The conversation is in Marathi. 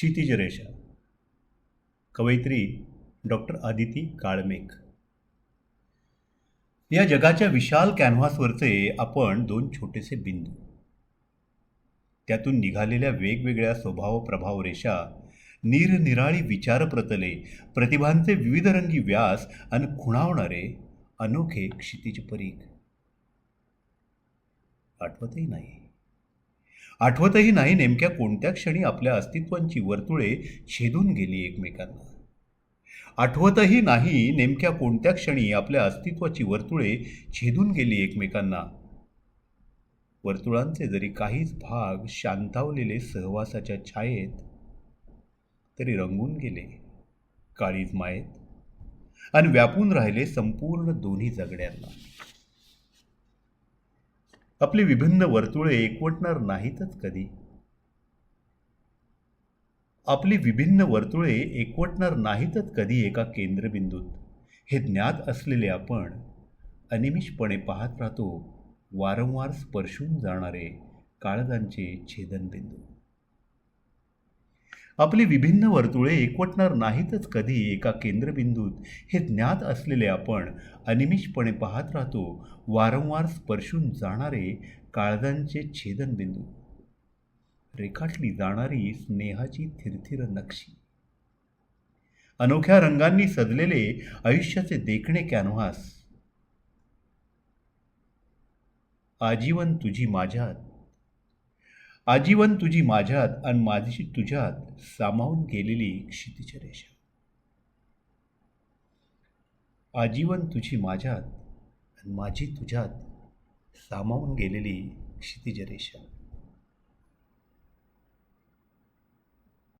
क्षितिज रेषा. कवयित्री डॉक्टर आदिती काळमेक या जगाच्या विशाल कॅनव्हासवरचे आपण दोन छोटेसे बिंदू. त्यातून निघालेल्या वेगवेगळ्या स्वभाव प्रभाव रेषा निरनिराळी विचार प्रतले प्रतिभांचे विविधरंगी व्यास आणि खुणावणारे अनोखे क्षितिज परीख आठवतही नाही. आठवतही नाही नेमक्या कोणत्या क्षणी आपल्या अस्तित्वांची वर्तुळे छेदून गेली एकमेकांना. आठवतही नाही नेमक्या कोणत्या क्षणी आपल्या अस्तित्वाची वर्तुळे छेदून गेली एकमेकांना. वर्तुळांचे जरी काहीच भाग शांतावलेले सहवासाच्या छायेत तरी रंगून गेले काळीज मायेत आणि व्यापून राहिले संपूर्ण दोन्ही जगड्यांना. आपली विभिन्न वर्तुळे एकवटणार नाहीतच कधी. आपली विभिन्न वर्तुळे एकवटणार नाहीतच कधी एका केंद्रबिंदूत. हे ज्ञात असलेले आपण अनिमिषपणे पाहत राहतो वारंवार स्पर्शून जाणारे काळजांचे छेदनबिंदू. आपली विभिन्न वर्तुळे एकवटणार नाहीतच कधी एका केंद्रबिंदूत. हे ज्ञात असलेले आपण अनिमिषपणे पाहत राहतो वारंवार स्पर्शून जाणारे काळजांचे छेदनबिंदू. रेखाटली जाणारी स्नेहाची थिरथिर नक्षी. अनोख्या रंगांनी सजलेले आयुष्याचे देखणे कॅनव्हास. आजीवन तुझी माझ्यात. आजीवन तुझी माझ्यात आणि माझी तुझ्यात सामावून गेलेली क्षितिज रेषा. आजीवन तुझी माझ्यात आणि माझी तुझ्यात सामावून गेलेली क्षितिज रेषा.